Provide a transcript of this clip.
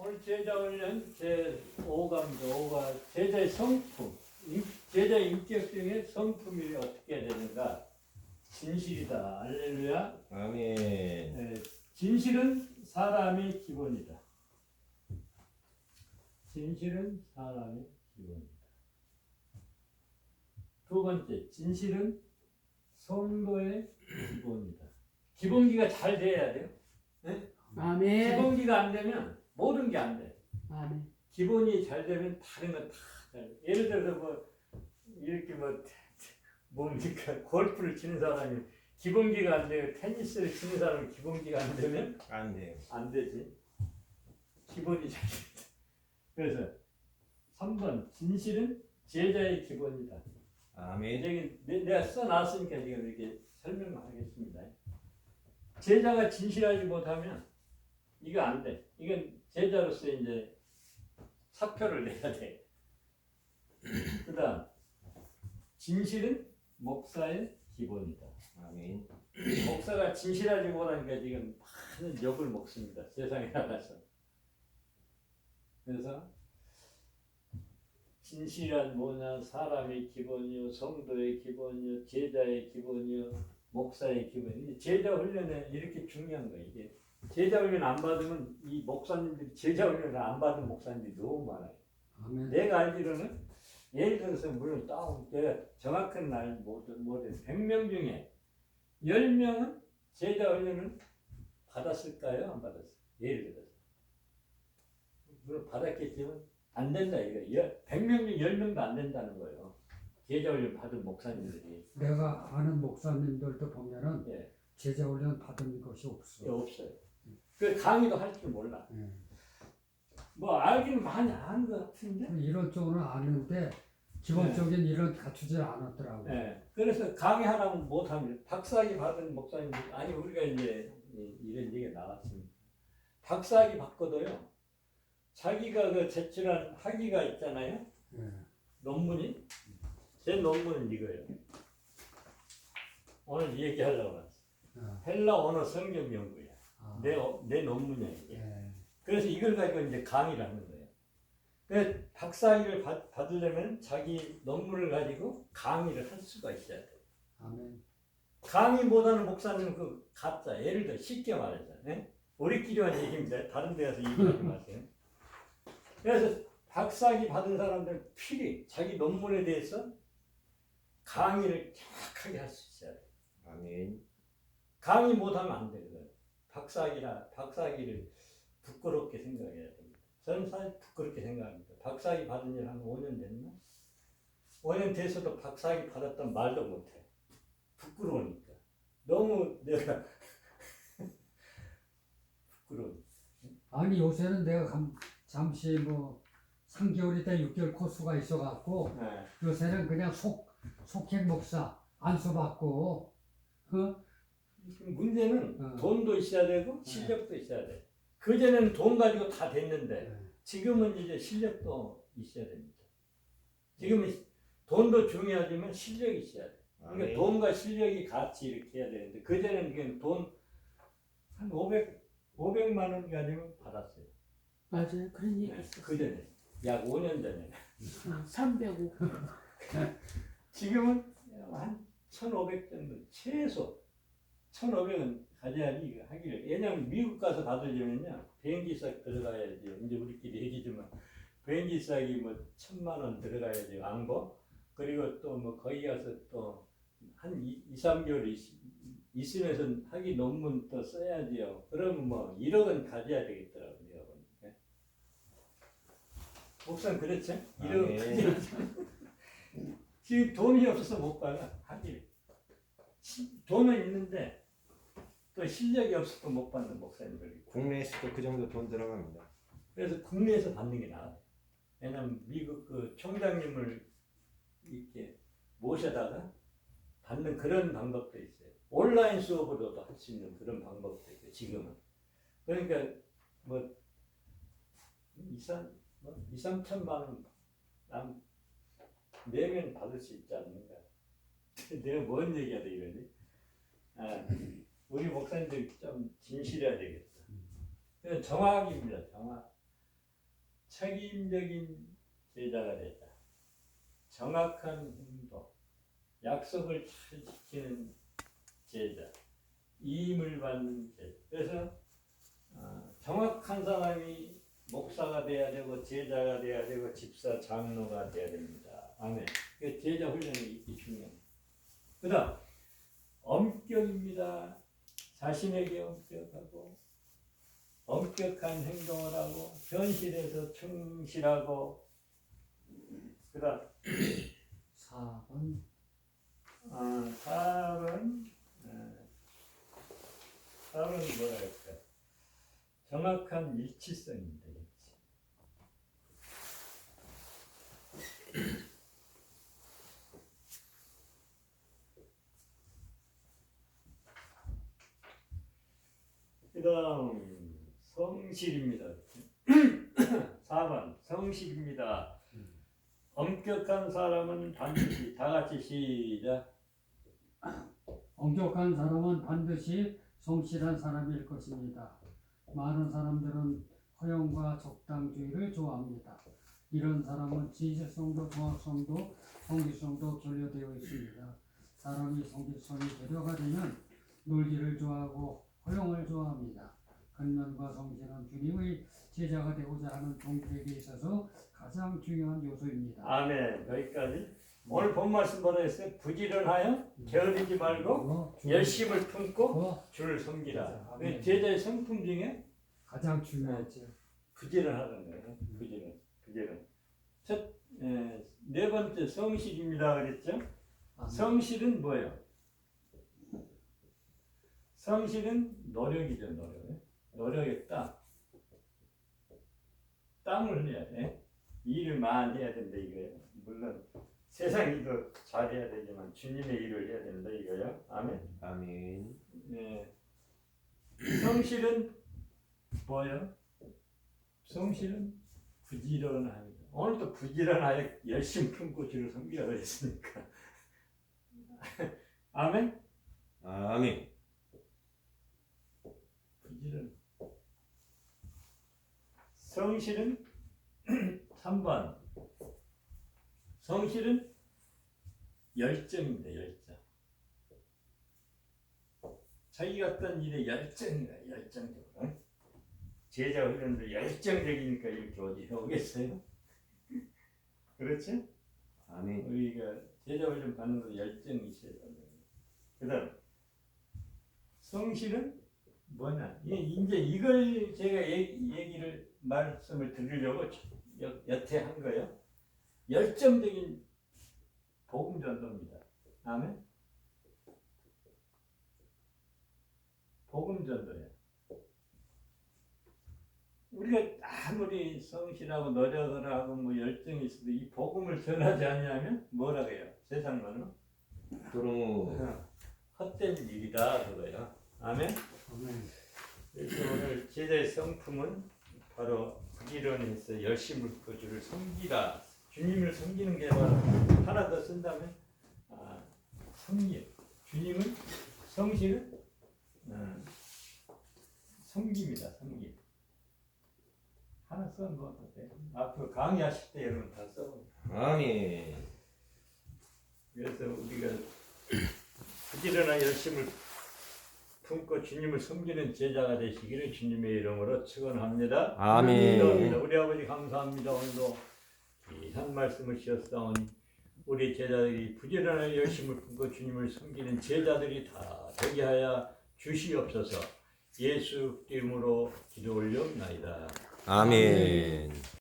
오늘 제자 훈련 제 5강조 5가 제자의 성품, 인- 제자의 인격 중에 성품이 어떻게 되는가? 진실이다. 알렐루야. 아멘. 네, 진실은 사람의 기본이다. 진실은 사람의 기본이다. 두 번째, 진실은 성도의 기본이다. 기본기가 잘 돼야 돼요. 아멘. 기본기가 안 되면 모든 게 안 돼. 아멘. 기본이 잘 되면 다른 건다 잘. 예를 들어서 뭐 이렇게 뭐 뭡니까 골프를 치는 사람이 기본기가 안 돼요. 테니스를 치는 사람이 기본기가 안 되면 안 돼요. 안 되지. 기본이 잘 된다. 그래서 3번 진실은 제자의 기본이다. 아멘. 여기 내- 내가 써놨으니까 지금 이렇게 설명하겠습니다. 제자가 진실하지 못하면 이거 안 돼. 이건 제자로서 이제 사표를 내야 돼. 그 다음 진실은 목사의 기본이다. 아멘. 목사가 진실하지 못하니까 지금 많은 욕을 먹습니다. 세상에 나가서. 그래서 진실한 뭐냐 사람의 기본이요 성도의 기본이요 제자의 기본이요 목사의 기본이 제자 훈련에 이렇게 중요한 거예요 이게 제자 훈련 안 받으면 이 목사님들이 제자 훈련을 안 받은 목사님들이 너무 많아요 아멘. 내가 알기로는 예를 들어서 물론 다운 내가 정확한 날 모든 모든 100명 중에 10명은 제자 훈련을 받았을까요? 안 받았어요? 예를 들어서 물론 받았겠지만 안 된다 이거 100명 중 10명도 안 된다는 거예요 제자 훈련 받은 목사님들이 내가 아는 목사님들도 보면은 예, 제자 훈련 받은 것이 없어. 예, 없어요 그 강의도 할 줄 몰라 예. 뭐 알기는 많이 아는 것 같은데 이런 쪽은 아는데 기본적인 이런 갖추지 않았더라고. 네. 그래서 강의 하나 못하면 박사학위 받은 목사님들 아니 우리가 이제 이- 이런 얘기가 나왔습니다. 박사학위 받고도요. 자기가 그 제출한 학위가 있잖아요. 예. 논문이 제 논문은 이거예요. 오늘 얘기하려고 왔어. 아, 헬라 언어 성경 연구야. 아, 내, 어- 내 논문이야 이게. 예. 그래서 이걸 가지고 이제 강의를 하는 거예요. 그 박사학위를 받, 받으려면 자기 논문을 가지고 강의를 할 수가 있어야 돼. 아멘. 강의 못하는 목사님은 그 가짜. 예를 들어 쉽게 말해서 예? 우리끼리만 얘기입니다. 다른 데 가서 얘기하지 마세요. 그래서 박사학위 받은 사람들 필히 자기 논문에 대해서 강의를 정확하게 할 수 있어야 돼. 아멘. 강의 못하면 안 되거든. 박사학위라 박사학위를 부끄럽게 생각해야 됩니다. 저는 사실 부끄럽게 생각합니다. 박사학위 받은 지 한 5년 됐나? 5년 돼서도 박사학위 받았던 말도 못해. 부끄러우니까. 너무 내가 부끄러워. 아니 요새는 내가 감- 잠시 뭐 3개월이다 6개월 코스가 있어갖고 네. 요새는 그냥 속 속행 목사 안수 받고 어? 문제는 어. 돈도 있어야 되고 실력도 있어야 돼. 그전에는 돈 가지고 다 됐는데 예. 지금은 이제 실력도 있어야 됩니다. 지금은 돈도 중요하지만 실력이 있어야 돼. 그러니까 아멘. 돈과 실력이 같이 이렇게 해야 되는데 그전에는 그냥 돈한 500, 500만 원 가지고 받았어요. 맞아요. 그런 얘기 있었어요. 그전에 약 5년 전에. 305. 지금은 한 1,500 정도 최소 1,500은 가져야지 하기를. 왜냐면 미국 가서 받으려면요 비행기 싹 들어가야지. 이제 우리끼리 얘기지만 비행기 싹이 뭐 천만 원 들어가야지 왕복. 그리고 또 뭐 거기 가서 또 한 2, 3개월 있, 있으면서 하기 논문 또 써야지요. 그러면 뭐 1억은 가져야 되겠더라고요. 1억은. 예? 목사님 그렇죠? 1억은 아멘. 가져야죠. 지금 돈이 없어서 못 받아 하기를. 시- 돈은 있는데 또 실력이 없어서 못 받는 목사님들이 있고. 국내에서도 그 정도 돈 들어갑니다. 그래서 국내에서 받는 게 나아요. 왜냐면 미국 그 총장님을 이렇게 모셔다가 받는 그런 방법도 있어요. 온라인 수업으로도 할 수 있는 그런 방법도 있고 지금은. 그러니까 뭐 2, 3, 뭐 2, 3천만 원 남, 내면 받을 수 있지 않는가. 내가 뭔 얘기하다 이러지? 아, 우리 목사님들 좀 진실해야. 그냥 정확입니다. 정확. 책임적인 제자가 되자. 정확한 행동, 약속을 잘 지키는 제자, 이임을 받는 제자. 그래서 어, 정확한 사람이 목사가 돼야 되고 제자가 돼야 되고 집사 장로가 돼야 됩니다. 아멘. 그 제자 훈련이 있기 중요합니다. 그 다음 엄격입니다. 자신에게 엄격하고 엄격한 행동을 하고 현실에서 충실하고. 그 다음 4번 어, 사람은 어, 사람은 뭐랄까? 정확한 일치성입니다. 일치. 그다음 성실입니다. 4번 성실입니다. 엄격한 사람은 반드시 다 같이 시작. 엄격한 사람은 반드시 성실한 사람일 것입니다. 많은 사람들은 허영과 적당주의를 좋아합니다. 이런 사람은 진실성도 정확성도 성실성도 결여되어 있습니다. 사람이 성실성이 결여가 되면 놀기를 좋아하고 허영을 좋아합니다. 근면과 성실은 주님의 제자가 되고자 하는 종들에게 있어서 가장 중요한 요소입니다. 아멘. 여기까지. 오늘 본 말씀 받아했어요. 부지런하여 게으르지 말고 그거 주- 열심을 품고 그거 주를 섬기라. 아멘. 제자의 성품 중에 가장 중요하죠. 부지런하는 거예요. 부지런, 부지런. 첫, 에, 네 번째 성실입니다. 그랬죠? 아멘. 성실은 뭐예요? 성실은 노력이죠, 노력. 노력했다. 땀을 흘려야 돼. 일을 많이 해야 된다 이거예요. 물론 세상 일도 잘해야 되지만 주님의 일을 해야 된다 이거예요. 아멘. 아멘. 예. 성실은 뭐예요? 성실은 부지런합니다. 오늘도 부지런하여 열심히 품고 주를 섬기라 그랬으니까. 아멘. 아멘. 부지런. 성실은 3번. 성실은 열정입니다. 열정. 자기가 어떤 일에 열정이다. 열정적으로. 제자 훈련도 열정적이니까 이렇게 어디 해오겠어요? 그렇지? 아멘. 우리가 제자 훈련 받는 거 열정이 있어야 된다. 그다음 성실은 뭐냐? 이- 이제 이걸 제가 얘기, 얘기를 말씀을 드리려고 여, 여태 한 거예요. 열정적인 복음 전도입니다. 아멘. 복음 전도예요. 우리가 아무리 성실하고 노력을 하고 뭐 열정이 있어도 이 복음을 전하지 않냐면 뭐라 그래요? 세상 말로 그러므 헛된 일이다 그거예요. 아멘. 아멘. 그래서 오늘 제자의 성품은 바로 부지런해서 열심을 그 주를 섬기라. 주님을 섬기는 게 바로 하나 더 쓴다면 아, 섬기. 주님은 성실은 어, 섬깁니다. 섬김. 하나 써뭐 어때? 앞으로 강의하실 때 여러분 다 써보세요. 아멘. 그래서 우리가 부지런한 열심을 품고 주님을 섬기는 제자가 되시기를 주님의 이름으로 축원합니다. 아멘. 우리 아버지 감사합니다. 오늘도 이한 말씀을 주셨사오니 우리 제자들이 부지런한 열심을 품고 주님을 섬기는 제자들이 다 되게 하여 주시옵소서. 예수 이름으로 기도 올려옵나이다. 아멘.